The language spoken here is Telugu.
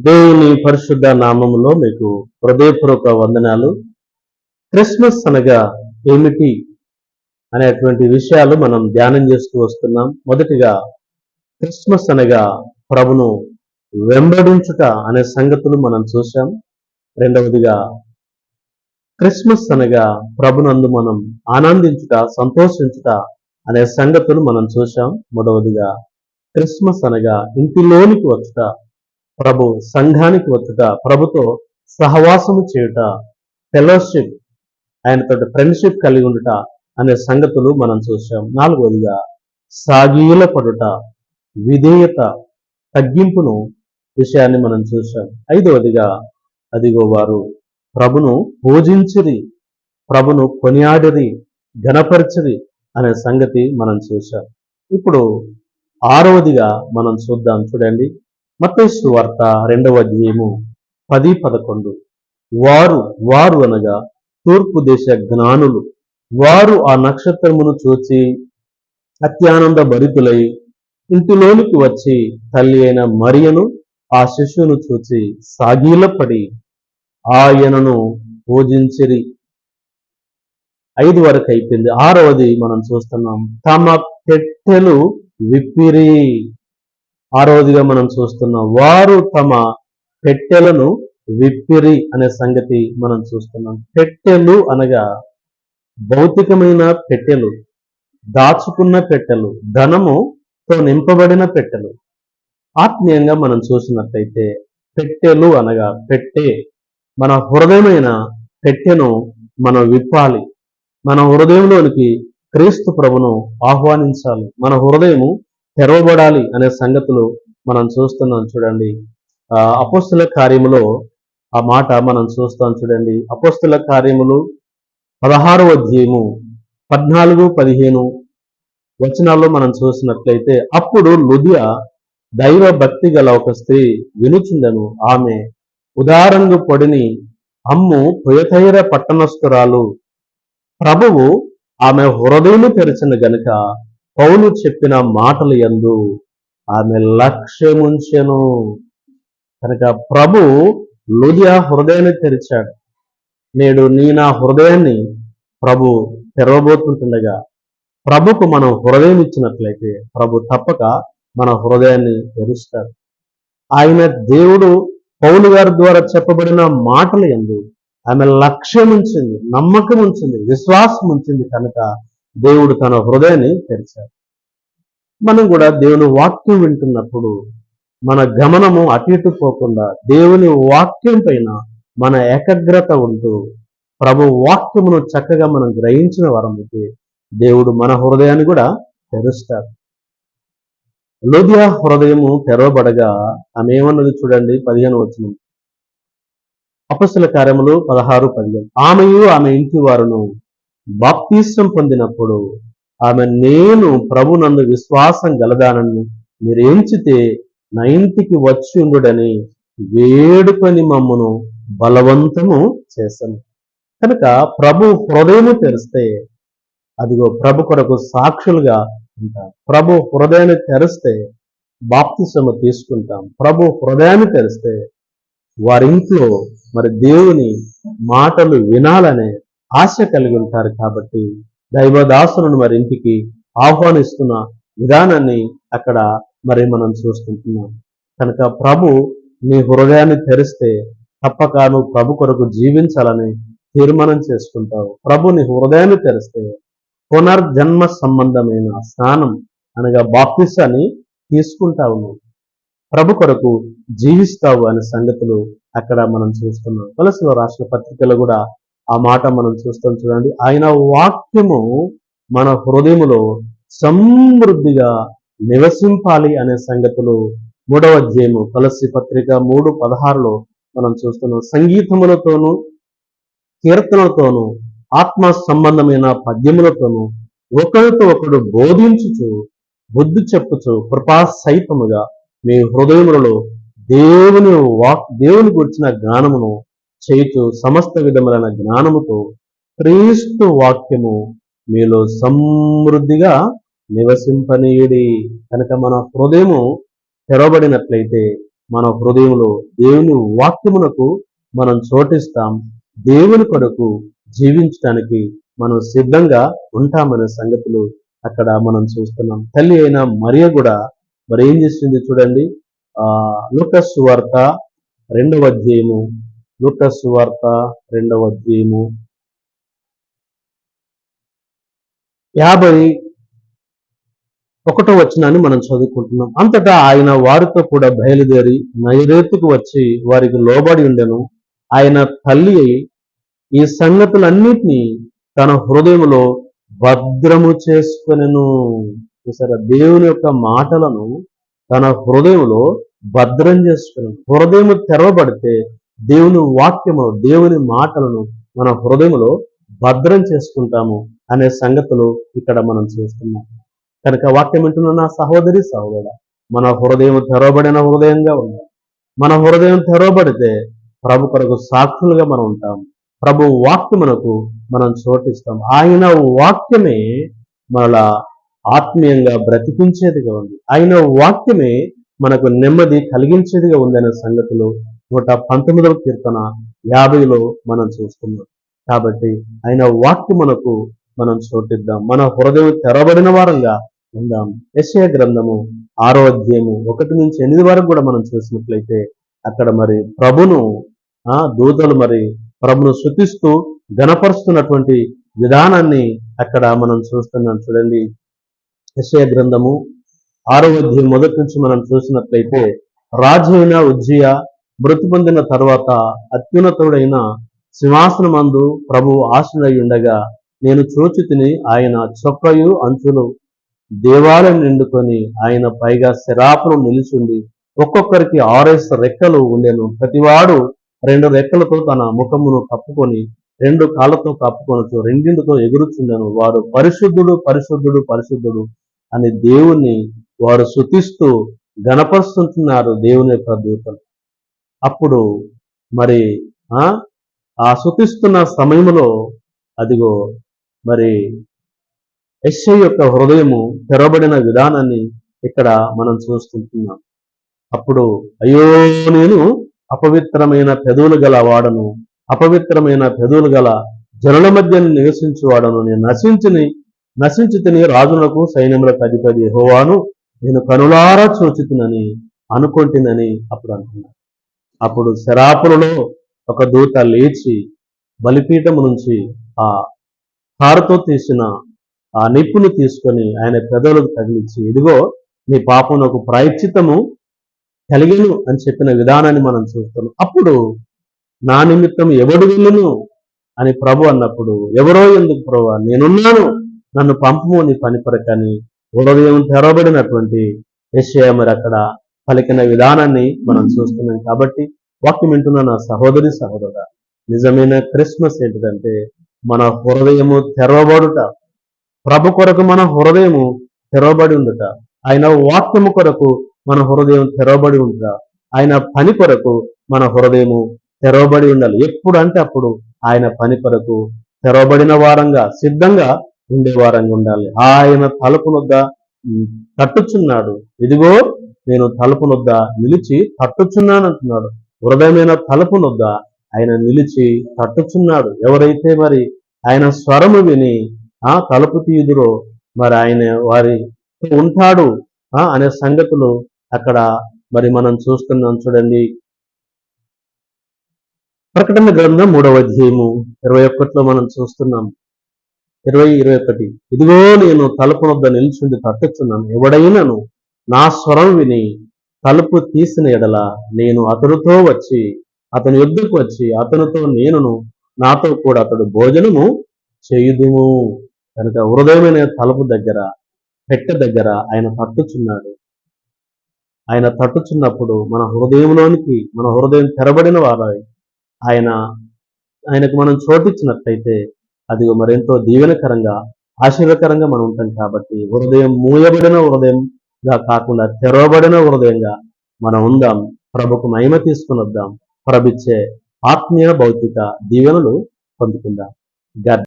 దేవుని పరిశుద్ధ నామములో మీకు హృదయపూర్వక వందనాలు. క్రిస్మస్ అనగా ఏమిటి అనేటువంటి విషయాలు మనం ధ్యానం చేస్తూ వస్తున్నాం. మొదటిగా క్రిస్మస్ అనగా ప్రభును వెంబడించుట అనే సంగతులు మనం చూసాం రెండవదిగా క్రిస్మస్ అనగా ప్రభునందు మనం ఆనందించుట సంతోషించుట అనే సంగతులు మనం చూసాం మూడవదిగా క్రిస్మస్ అనగా ఇంటిలోనికి వచ్చుట ప్రభు సంఘానికి వచ్చుట ప్రభుతో సహవాసము చేయుట ఫెలోషిప్ ఆయనతో ఫ్రెండ్షిప్ కలిగి ఉండుట అనే సంగతులు మనం చూసాం నాలుగవదిగా సాగీల పడుట విధేయత తగ్గింపును విషయాన్ని మనం చూసాం ఐదవదిగా అదిగో వారు ప్రభును పూజించిరి ప్రభును కొనియాడిరి ఘనపరిచిరి అనే సంగతి మనం చూసాం ఇప్పుడు ఆరవదిగా మనం చూద్దాం చూడండి. మతేసు వార్త రెండవ అధ్యాయము పది పదకొండు. వారు వారు అనగా తూర్పు దేశ జ్ఞానులు. వారు ఆ నక్షత్రమును చూచి అత్యానంద భరితులై ఇంటిలోనికి వచ్చి తల్లి అయిన మరియను ఆ శిశువును చూచి సాగీలపడి ఆయనను పూజించిరి. ఐదు వరకు అయిపోయింది. ఆరవది మనం చూస్తున్నాం. తమ పెట్టెలు విప్పిరి. ఆ రోజుగా మనం చూస్తున్నాం వారు తమ పెట్టెలను విప్పిరి అనే సంగతి మనం చూస్తున్నాం. పెట్టెలు అనగా భౌతికమైన పెట్టెలు దాచుకున్న పెట్టెలు ధనముతో నింపబడిన పెట్టెలు. ఆత్మీయంగా మనం చూసినట్లయితే పెట్టెలు అనగా పెట్టె మన హృదయమైన పెట్టెను మనం విప్పాలి. మన హృదయంలోనికి క్రీస్తు ప్రభును ఆహ్వానించాలి. మన హృదయము తెరవబడాలి అనే సంగతులు మనం చూస్తున్నాం చూడండి. ఆ అపోస్తుల కార్యములో ఆ మాట మనం చూస్తాం చూడండి. అపోస్తుల కార్యములు పదహారు అధ్యాయము పద్నాలుగు పదిహేను వచనాల్లో మనం చూసినట్లయితే అప్పుడు లుధియ దైవ భక్తి గల ఒక స్త్రీ వినుచుండెను. ఆమె ఉదారంగు పొడిని అమ్ము పుయతైర పట్టణస్థురాలు ప్రభువు ఆమె హృదయము తెరిచిన గనుక పౌలు చెప్పిన మాటలు ఎందు ఆమె లక్ష్యముంచెను. కనుక ప్రభు లుదియా హృదయాన్ని తెరిచాడు. నేడు నీ నా హృదయాన్ని ప్రభు తెరవబోతుంటుండగా ప్రభుకు మనం హృదయం ఇచ్చినట్లయితే ప్రభు తప్పక మన హృదయాన్ని తెరుస్తాడు. ఆయన దేవుడు పౌలు గారి ద్వారా చెప్పబడిన మాటలు ఎందు ఆమె లక్ష్యం ఉంచింది నమ్మకం ఉంచింది విశ్వాసం ఉంచింది కనుక దేవుడు తన హృదయాన్ని తెరిచాడు. మనం కూడా దేవుని వాక్యం వింటున్నప్పుడు మన గమనము అటు ఇటు పోకుండా దేవుని వాక్యం పైన మన ఏకాగ్రత ఉంటూ ప్రభు వాక్యమును చక్కగా మనం గ్రహించిన వారమైతే దేవుడు మన హృదయాన్ని కూడా తెరుస్తాడు. లోదియా హృదయము తెరవబడగా ఆమె ఏమన్నది చూడండి పదిహేను వచ్చిన అపస్సుల కార్యములు పదహారు పదిహేను. ఆమెయు ఆమె ఇంటి వారును బాప్తీసం పొందినప్పుడు ఆమె నేను ప్రభు నందు విశ్వాసం గలదానని మీరు ఎంచితే నా ఇంటికి వచ్చి ఉండుడని వేడుకొని మమ్మను బలవంతము చేశాను. కనుక ప్రభు హృదయము తెరిస్తే అదిగో ప్రభు కొరకు సాక్షులుగా ఉంటాం. ప్రభు హృదయాన్ని తెరిస్తే బాప్తిసము తీసుకుంటాం. ప్రభు హృదయాన్ని తెరిస్తే వారి ఇంట్లో మరి దేవుని మాటలు వినాలనే ఆశ కలిగి ఉంటారు కాబట్టి దైవదాసులను మరి ఇంటికి ఆహ్వానిస్తున్న విధానాన్ని అక్కడ మరి మనం చూస్తుంటున్నాం. కనుక ప్రభు నీ హృదయాన్ని తెరిస్తే తప్పక నువ్వు ప్రభు కొరకు జీవించాలని తీర్మానం చేసుకుంటావు. ప్రభు నీ హృదయాన్ని తెరిస్తే పునర్జన్మ సంబంధమైన స్నానం అనగా బాప్తిసాన్ని తీసుకుంటావు నువ్వు. ప్రభు కొరకు జీవిస్తావు అనే సంగతులు అక్కడ మనం చూస్తున్నాం. వలసలో రాష్ట్ర పత్రికలు కూడా ఆ మాట మనం చూస్తాం చూడండి. ఆయన వాక్యము మన హృదయములో సమృద్ధిగా నివసింపాలి అనే సంగతులు మూడవ అధ్యాయము తులసి పత్రిక మూడు పదహారులో మనం చూస్తున్నాం. సంగీతములతోనూ కీర్తనలతోనూ ఆత్మ సంబంధమైన పద్యములతోనూ ఒకరితో ఒకడు బోధించుచు బుద్ధి చెప్పుచు కృపా సహితముగా మీ హృదయములలో దేవుని వాక్ దేవుని గురించిన జ్ఞానమును చేయుచు సమస్త విధములైన జ్ఞానముతో క్రీస్తు వాక్యము మీలో సమృద్ధిగా నివసింపనీయుడి. కనుక మన హృదయము తెరవబడినట్లయితే మన హృదయంలో దేవుని వాక్యమునకు మనం చోటిస్తాం. దేవుని కొరకు జీవించడానికి మనం సిద్ధంగా ఉంటామనే సంగతులు అక్కడ మనం చూస్తున్నాం. తల్లి అయిన మరియ కూడా మరి ఏం చేసింది చూడండి. ఆ లుకస్ వార్త రెండవ అధ్యాయము లూకస్ వార్త రెండవ అధ్యయము యాభై ఒకటో వచనాన్ని మనం చదువుకుంటున్నాం. అంతటా ఆయన వారితో కూడా బయలుదేరి నైరేతుకు వచ్చి వారికి లోబడి ఉండెను. ఆయన తల్లి ఈ సంగతులన్నిటినీ తన హృదయంలో భద్రము చేసుకునేను. చూసారా? దేవుని యొక్క మాటలను తన హృదయంలో భద్రం చేసుకుని హృదయం తెరవబడితే దేవుని వాక్యము దేవుని మాటలను మన హృదయంలో భద్రం చేసుకుంటాము అనే సంగతులు ఇక్కడ మనం చూస్తున్నాం. కనుక వాక్యం వింటున్న నా సహోదరి సహోదర మన హృదయం తెరవబడిన హృదయంగా ఉండాలి. మన హృదయం తెరవబడితే ప్రభు కొరకు సాక్షులుగా మనం ఉంటాం. ప్రభు వాక్యమునకు మనం చోటిస్తాం. ఆయన వాక్యమే మనలా ఆత్మీయంగా బ్రతికించేదిగా ఉంది. ఆయన వాక్యమే మనకు నెమ్మది కలిగించేదిగా ఉందనే సంగతులు నూట పంతొమ్మిదవ కీర్తన యాభైలో మనం చూస్తున్నాం. కాబట్టి ఆయన వాక్యమునకు మనం చోటిద్దాం మన హృదయం తెరబడిన వారంగా ఉందాం. యశయ గ్రంథము ఆరో అధ్యాయము ఒకటి నుంచి ఎనిమిది వరకు కూడా మనం చూసినట్లయితే అక్కడ మరి ప్రభును ఆ దూతలు మరి ప్రభును శృతిస్తూ గణపరుస్తున్నటువంటి విధానాన్ని అక్కడ మనం చూస్తున్నాం చూడండి. యశయ గ్రంథము ఆరో అధ్యాయం మొదటి నుంచి మనం చూసినట్లయితే రాజైన ఉజ్జయ ఉజ్జియ మృతి పొందిన తర్వాత అత్యున్నతుడైన సింహాసనమందు ప్రభు ఆశనై ఉండగా నేను చూచి తిని ఆయన చొక్కయు అంచులు దేవాలయం నిండుకొని ఆయన పైగా శరాపును నిలిచింది ఒక్కొక్కరికి ఆరేసి రెక్కలు ఉండెను. ప్రతివాడు రెండు రెక్కలతో తన ముఖమును కప్పుకొని రెండు కాళ్ళతో కప్పుకొనొచ్చు రెండింటితో ఎగురుచుండెను. వారు పరిశుద్ధుడు పరిశుద్ధుడు పరిశుద్ధుడు అని దేవుణ్ణి వారు శుతిస్తూ గణపరుస్తుంటున్నారు దేవుని యొక్క దూతలు. అప్పుడు మరి ఆ? శుతిస్తున్న సమయంలో అదిగో మరి ఎస్ఐ యొక్క హృదయము తెరబడిన విధానాన్ని ఇక్కడ మనం చూస్తుంటున్నాం. అప్పుడు అయ్యో నేను అపవిత్రమైన పెదవులు గల వాడను అపవిత్రమైన పెదవులు గల జనుల మధ్య నివసించువాడను నేను నశించిని నశించి తిని రాజులకు సైన్యములకు అధిపతి హోవాను నేను కనులారా చూచితినని అనుకుంటునని అప్పుడు అనుకున్నాను అప్పుడు శరాపులలో ఒక దూత లేచి బలిపీఠము నుంచి ఆ కారుతో తీసిన ఆ నిప్పును తీసుకొని ఆయన పెదవులకు తగిలించి ఇదిగో నీ పాపం ఒక ప్రాయశ్చిత్తము కలిగను అని చెప్పిన విధానాన్ని మనం చూస్తున్నాం. అప్పుడు నా నిమిత్తం ఎవడు వెళ్ళును అని ప్రభు అన్నప్పుడు ఎవరో ఎందుకు ప్రభు? నేనున్నాను. నన్ను పంపము నీ పని కొరకని హృదయం తెరవబడినటువంటి యెషయా మరి అక్కడ పలికిన విధానాన్ని మనం చూస్తున్నాం. కాబట్టి వాక్యం వింటున్న నా సహోదరి సహోదర నిజమైన క్రిస్మస్ ఏంటిదంటే మన హృదయము తెరవబడుట. ప్రభు కొరకు మన హృదయము తెరవబడి ఉండుట. ఆయన వాక్యము కొరకు మన హృదయం తెరవబడి ఉండుట. ఆయన పని కొరకు మన హృదయము తెరవబడి ఉండాలి. ఎప్పుడు అంటే అప్పుడు ఆయన పని కొరకు తెరవబడిన వారంగా సిద్ధంగా ఉండే వారంగా ఉండాలి. ఆయన తలుపునొద్ద తట్టుచున్నాడు. ఇదిగో నేను తలుపునొద్ద నిలిచి తట్టుచున్నాను అంటున్నాడు హృదయమైన తలుపునొద్ద ఆయన నిలిచి తట్టుచున్నాడు. ఎవరైతే మరి ఆయన స్వరము విని ఆ తలుపు తీయుదురో మరి ఆయన వారి ఉంటాడు అనే సంగతులు అక్కడ మరి మనం చూస్తున్నాం చూడండి. ప్రకటన గ్రంథం మూడవ అధ్యాయము ఇరవై ఒకటిలో మనం చూస్తున్నాం. ఇరవై ఇరవై ఒకటి. ఇదిగో నేను తలుపు వద్ద నిల్చుండి తట్టుచున్నాను. ఎవడైనాను నా స్వరం విని తలుపు తీసిన ఎడల నేను అతనితో వచ్చి అతని యుద్ధకు వచ్చి అతనితో నేనును నాతో కూడా అతడు భోజనము చేయుదుము. కనుక హృదయమైన తలుపు దగ్గర పెట్టె దగ్గర ఆయన తట్టుచున్నాడు. ఆయన తట్టుచున్నప్పుడు మన హృదయంలోనికి మన హృదయం తెరబడిన వారై ఆయన ఆయనకు మనం చోటిచ్చినట్లయితే అది మరెంతో దీవెనకరంగా ఆశీర్వకరంగా మనం ఉంటాం కాబట్టి హృదయం మూయబడిన గా కాకుండా తెరవబడిన హృదయంగా మనం ఉందాం. ప్రభుకు మహిమ తీసుకుని వద్దాం. ప్రభిచ్చే ఆత్మీయ భౌతిక దీవెనలు పొందుకుందాం. గడ్